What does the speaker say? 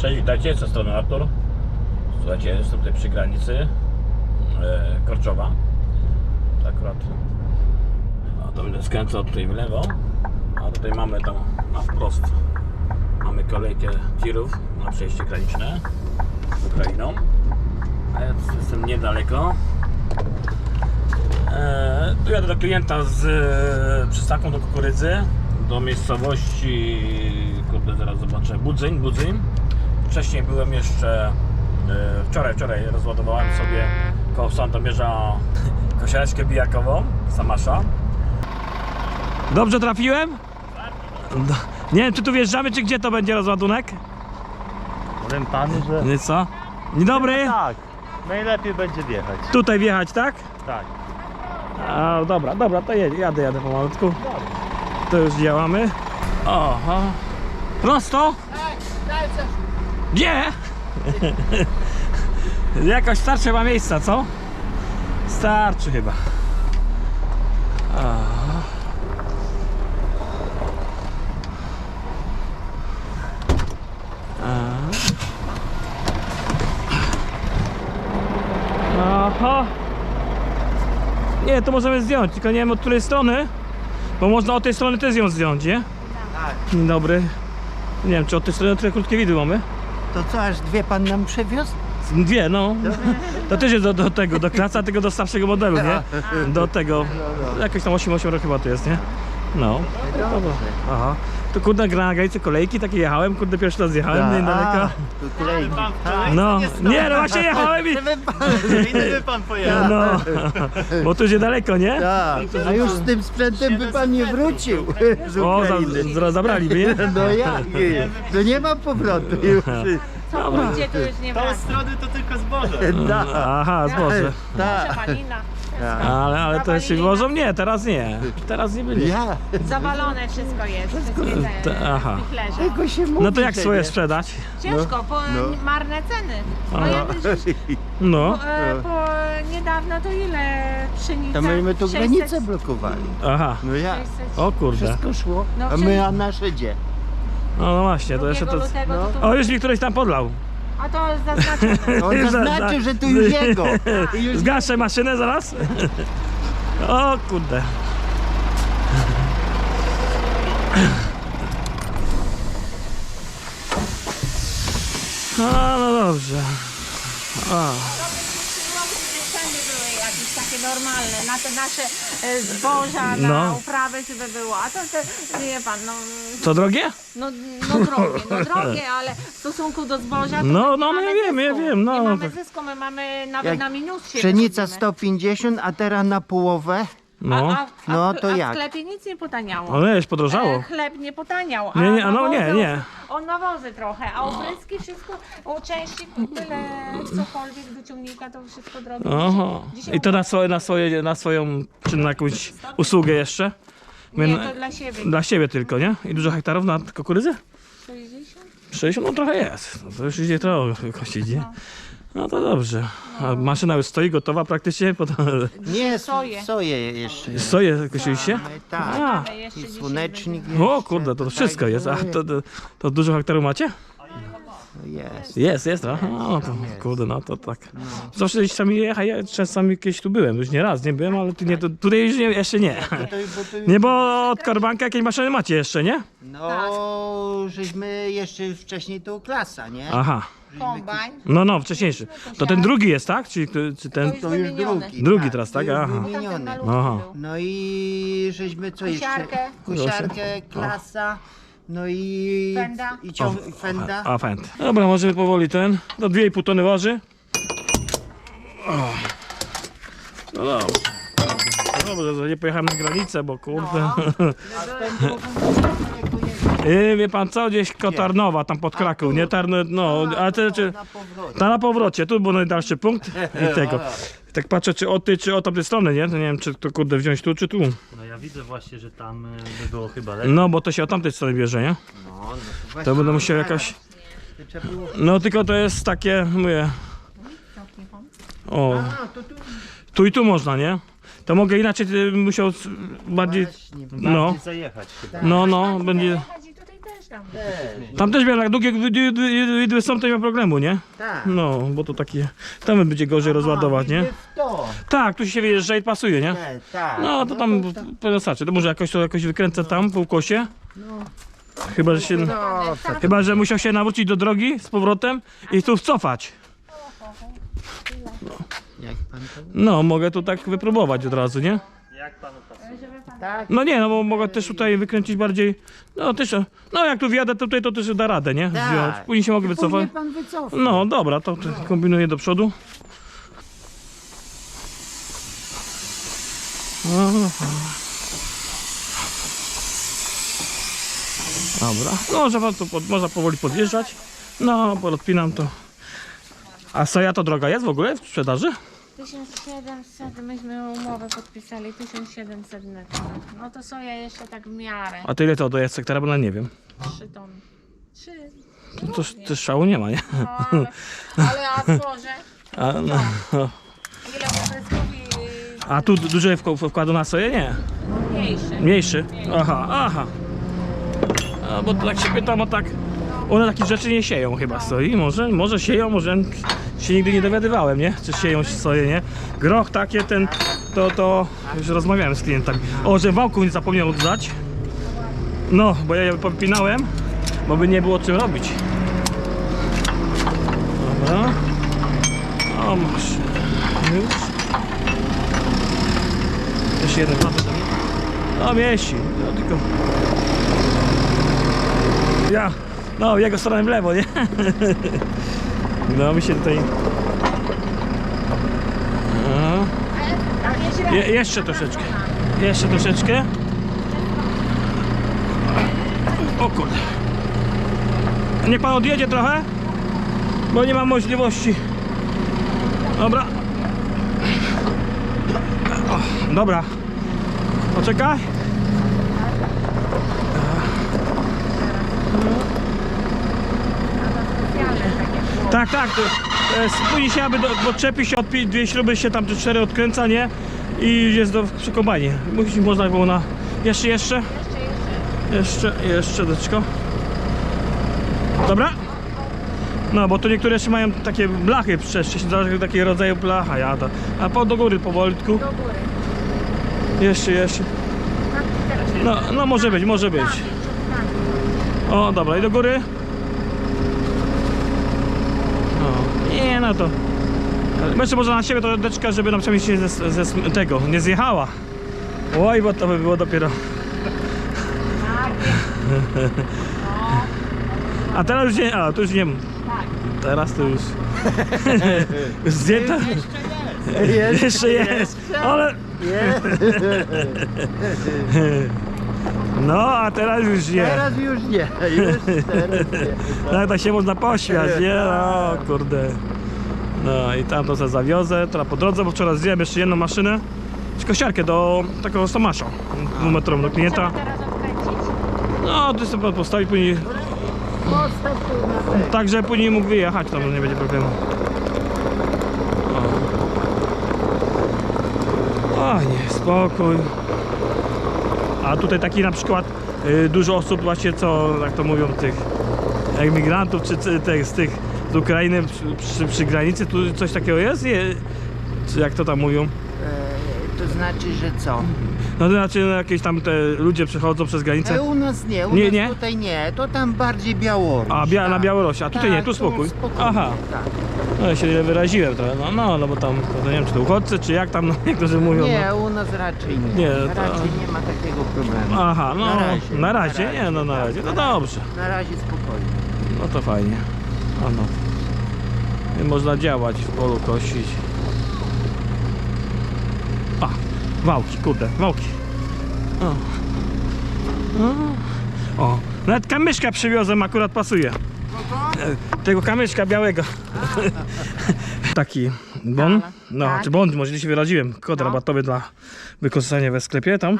Cześć, witajcie, ze strony Artur. Słuchajcie, jestem tutaj przy granicy e, Korczowa. Akurat a to będę skręcał tutaj w lewo, a tutaj mamy tam na wprost mamy kolejkę tirów na przejście graniczne z Ukrainą. A ja jestem niedaleko. E, tu jadę do klienta z e, przystanką do kukurydzy do miejscowości, kurde zaraz zobaczę, Budzyń, Budzyń. Wcześniej byłem jeszcze, e, wczoraj, wczoraj rozładowałem sobie koło Sandomierza kosiareczkę bijakową, Samasza. Dobrze trafiłem? Do- Nie wiem, czy tu wjeżdżamy, czy gdzie to będzie rozładunek? Powiem panu, że Nie co? Dzień dobry. tak, najlepiej będzie wjechać. Tutaj wjechać, tak? Tak. A, dobra, dobra, to jedzie, jadę, jadę pomalutku. To już działamy. Oho. Prosto? Gdzie? Jakoś starczy chyba miejsca, co? Starczy chyba. Aha. Aha. Nie, to możemy zdjąć, tylko nie wiem od której strony. Bo można od tej strony też ją zdjąć, nie? Tak. Dzień dobry. Nie wiem, czy od tej strony trochę krótkie widły mamy? To co, aż dwie pan nam przywiózł? Dwie, no. To też jest do, do tego, do klasa, tylko do starszego modelu, nie? Do tego. Jakoś tam 8-8 rok chyba to jest, nie? No. Dobra. Aha. To kurde, gra na granicy kolejki, takie jechałem, kurde, pierwszy raz jechałem, niedaleko. Tu kolejki. No, nie, no właśnie jechałem i... Inny pan pojechał. No, bo tu już niedaleko, nie? Tak, a już z tym sprzętem by pan nie wrócił z O, za, Ukrainy. zaraz zabraliby, nie? No jak? To nie ma powrotu już. Co pójdzie, to już nie Tą wraca. strony to tylko zboże. Tak, Aha, zboże. tak. Przepalina. tak. Ale, ale to jeszcze wożą? Nie, teraz nie. Teraz nie byli. Ja, Zawalone wszystko jest. Wszystkie te aha. tego się mówi. No to jak że swoje nie. sprzedać? Ciężko, po no. marne ceny. No jak widzisz, No, po, e, po niedawno to ile pszenica? To myśmy tu 600 granicę blokowali. aha. No? 600 O kurde. Wszystko szło, No, a my a nasze gdzie? No, no właśnie, to jeszcze to... lutego to, to, O, już mi któryś tam podlał. A to zaznaczone. On Za- zaznaczył, za- że to już jego. I już Zgaszę maszynę zaraz. O kurde. A, no dobrze. A. Takie normalne, na te nasze e, zboża, na No. uprawy żeby było. A to, to wie pan, no, Co drogie? no, no drogie, no drogie, ale w stosunku do zboża to No, my nie no, mamy ja wiem, ja wiem, no, Nie mamy zysku, my mamy nawet Jak na minusie. Pszenica wychodzimy. 150, a teraz na połowę. No. A, a, a, No, w- to a jak? w sklepie nic nie potaniało. Ale już E, podrożało. chleb nie potaniał. Nie, nie, a no nie, nawozy- nie. O nawozy trochę, a opryski wszystko, o części byle cokolwiek do ciągnika to wszystko drogie. Aha. Dzisiaj I to na, swoje, na, swoje, na swoją, czy na jakąś usługę jeszcze? My- Nie, to dla siebie. Dla siebie tylko, nie? I dużo hektarów na kukurydzę? 60? 60? No trochę jest. No to już idzie to kosić, nie? No to dobrze. A maszyna już stoi gotowa praktycznie? Pod... Nie, Soję. soję jeszcze. Stoję, kosiliście? Tak. A, I słonecznik o kurde, to wszystko jest. A to, to, to dużo hektarów macie? Jest. Jest, jest. Aha, no to, kurde, no to tak. Zawsze gdzieś tam jechać, ja czasami kiedyś tu byłem, już nie raz nie byłem, ale tu nie, tu, tutaj już nie, jeszcze nie. To, bo to, Nie, bo od Karbanka jakieś maszyny macie jeszcze, nie? no, żeśmy jeszcze wcześniej to klasa, nie? Aha. Kombajn. No, no, wcześniejszy. To ten drugi jest, tak? Czy, czy ten... To już wymienione. drugi. Drugi teraz, tak? Aha. Wymieniony. Aha. No i żeśmy co jeszcze? Kosiarkę. Kosiarkę, klasa. No i... Fenda. I ciąg... Fenda. A, fent. Dobra, możemy powoli ten. Do 2,5 tony waży. O. No dobrze. Dobrze, że nie pojechałem na granicę, bo kurde. I wie pan co, gdzieś koło Tarnowa, tam pod Kraków, nie Tarno, no, ale to czy, Na powrocie. ta na powrocie, tu był najdalszy punkt i tego. Tak patrzę, czy od tej, czy od tamtej strony, nie? To nie wiem, czy to kurde wziąć tu, czy tu. No ja widzę właśnie, że tam y, by było chyba lepiej. No, bo to się od tamtej strony bierze, nie? No, no to To będę musiał jakaś... To trzeba było... No, tylko to jest takie, mówię... O, A, to tu tu i tu można, nie? To mogę inaczej, ty musiał s- bardziej... właśnie. No, Bardziej zajechać chyba. no, no, będzie... I tutaj też tam. Też. Tam też miałem, jak długie widły, są, to nie ma problemu, nie? Tak. No, bo to takie, tam będzie gorzej rozładować, nie? w To. Tak, tu się wyjeżdża i pasuje, nie? Nie, tak. No, to tam pewnie wystarczy. To może jakoś to jakoś wykręcę tam po ukosie. Chyba, że się... No, to Chyba, że musiał się nawrócić do drogi z powrotem i tu wcofać. jak pan to... No, mogę tu tak wypróbować od razu, nie? Jak panu. Tak. No nie, no bo mogę też tutaj wykręcić bardziej. No też, no jak tu wjadę tutaj, to też da radę, nie? Tak. Później się mogę Później wycofać. pan wycofa. No dobra, to to kombinuję do przodu. Dobra, no można, to pod, można powoli podjeżdżać. No, podpinam to. A soja to droga jest w ogóle w sprzedaży? 1700, myśmy umowę podpisali, 1700 netto. No to soja jeszcze tak w miarę. A to ile to jest hektara, bo nie wiem. 3 tony. 3. To, to też szału nie ma, nie? No ale, ale a zboże? A, no. Ile A tu duże wk- wkładu na soję? Nie. mniejszy? Mniejszy? Aha, aha. A, bo tak się pytam, o tak... One takich rzeczy nie sieją chyba soi. Może, może sieją, może się nigdy nie dowiadywałem, nie? Czy sieją soję, nie? Groch takie, ten, to, to... Już rozmawiałem z klientami. O, że wałku nie zapomniał oddać. No, bo ja je popinałem, bo by nie było czym robić. Dobra. O, masz. Już. Jeszcze jeden do mnie. No mieści, no tylko... Ja, no jego stronę w lewo, nie? No mi się tutaj... Jest Je, jeszcze troszeczkę. Jeszcze troszeczkę. O kurde. Niech pan odjedzie trochę, bo nie mam możliwości. Dobra. O, dobra. Poczekaj. specjalne takie było. Tak, tak. To, później się aby do, odczepi się, odpi, dwie śruby się tam, czy cztery odkręca, nie? I jest do przy kombajnie. Musi, można było na... Jeszcze, jeszcze? Jeszcze, jeszcze. Deczko. Dobra? No, bo tu niektóre jeszcze mają takie blachy przecież, zależy takiego rodzaju blacha jada. A po do góry powolutku. Do góry. Jeszcze, jeszcze. Tak, teraz. No, no może być, może być. Tak, tak. O, dobra, i do góry. No, nie no to. Jeszcze może na siebie to deczka, żeby na przykład się ze, ze tego nie zjechała. Oj, bo to by było dopiero. No, A teraz już nie, a tu już nie. Teraz to już. już zdjęta. Jest. Jeszcze jest, ale. No, a teraz już nie. Teraz już nie. Już teraz nie. No tak się można pośmiać, nie? No kurde. No i tam to sobie zawiozę, teraz po drodze, bo wczoraj zdjąłem jeszcze jedną maszynę. Kosiarkę do takiego Tomasza, dwumetrowego do klienta. No, to sobie pan postawi później, tak, że później mógł wyjechać, tam nie będzie problemu. O, o nie, spokój. A tutaj taki na przykład y, dużo osób właśnie co, jak to mówią, tych emigrantów czy tych, z tych z Ukrainy przy, przy, przy granicy, tu coś takiego jest? Je, czy jak to tam mówią? E, to znaczy, że co? No to znaczy no, jakieś tam te ludzie przechodzą przez granicę. E, u nas nie, u Nie, nas nie? tutaj nie. To tam bardziej Białoruś. A bia, na tak. Białorusi, a tutaj Tak, nie, tu spokój. spokojnie, Aha. Tak. No ja się wyraziłem trochę, no, no, no bo tam, to nie wiem czy to uchodźcy, czy jak tam, no, niektórzy mówią. Nie, No. u nas raczej nie. Nie, to- Raczej nie ma takiego problemu. Aha, no, Na razie, na razie, nie, no na razie, no dobrze, Na razie spokojnie. no to fajnie, no, no. I można działać w polu, kosić. A, wałki, kurde, wałki. O. O. o, nawet kamyszka przywiozłem, akurat pasuje. Tego kamyczka białego. Taki bon. No, Tak. czy bon, może się wyraziłem. Kod No. rabatowy dla wykorzystania we sklepie tam.